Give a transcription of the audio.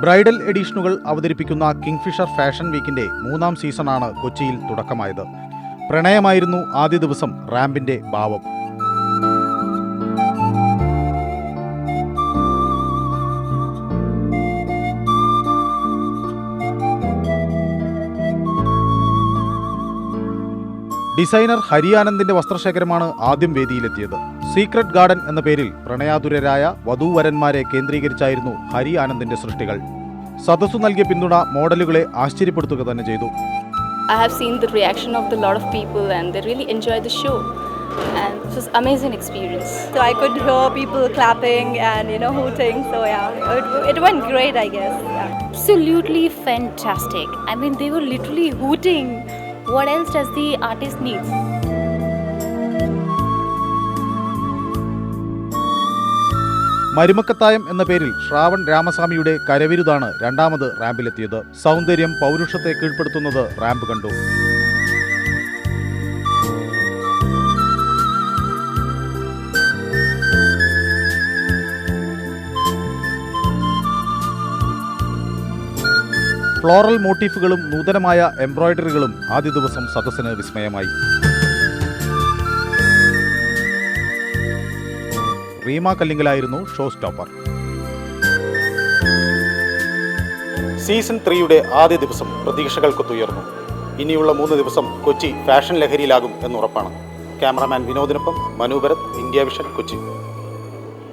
Bridal എഡിഷനുകൾ അവതരിപ്പിക്കുന്ന kingfisher fashion വീക്കിന്റെ മൂന്നാം സീസണാണ് കൊച്ചിയിൽ തുടക്കമായത്. പ്രണയമായിരുന്നു ആദ്യ ദിവസം റാമ്പിന്റെ ഭാവം. ഡിസൈനർ ഹരിയാനന്ദിന്റെ വസ്ത്രശേഖരമാണ് ആദ്യം വേദിയിലെത്തിയത്. സീക്രട്ട് ഗാർഡൻ എന്ന പേരിൽ പ്രണയാതുരരായ വധൂവരന്മാരെ കേന്ദ്രീകരിച്ചായിരുന്നു ഹരി ആനന്ദിന്റെ സൃഷ്ടികൾ സദസ്സു നൽകിയ പിന്തുണ മോഡലുകളെ ആശ്ചര്യപ്പെടുത്തുക തന്നെ ചെയ്തു I have seen the reaction of the lot of people and they really enjoyed the show. And it was amazing experience. So I could hear people clapping and you know hooting. So yeah, it, it went great, I guess. Yeah. absolutely fantastic. I mean, they were literally hooting. What else does the artist need? മരുമക്കത്തായം എന്ന പേരിൽ ശ്രാവൺ രാമസ്വാമിയുടെ കരവിരുതാണ് രണ്ടാമത് റാമ്പിലെത്തിയത്. സൗന്ദര്യം പൗരുഷത്തെ കീഴ്പ്പെടുത്തുന്നത് ramp കണ്ടു. Floral മോട്ടീഫുകളും നൂതനമായ എംബ്രോയ്ഡറികളും ആദ്യ ദിവസം സദസ്സിന് വിസ്മയമായി. റീമ കല്ലിങ്കലായിരുന്നു ഷോ സ്റ്റോപ്പർ. സീസൺ ത്രീയുടെ ആദ്യ ദിവസം പ്രതീക്ഷകൾക്കൊത്തുയർന്നു ഇനിയുള്ള മൂന്ന് ദിവസം കൊച്ചി ഫാഷൻ ലഹരിയിലാകും എന്നുറപ്പാണ് ക്യാമറാമാൻ വിനോദിനൊപ്പം മനു ഭരത് ഇന്ത്യ വിഷൻ കൊച്ചി.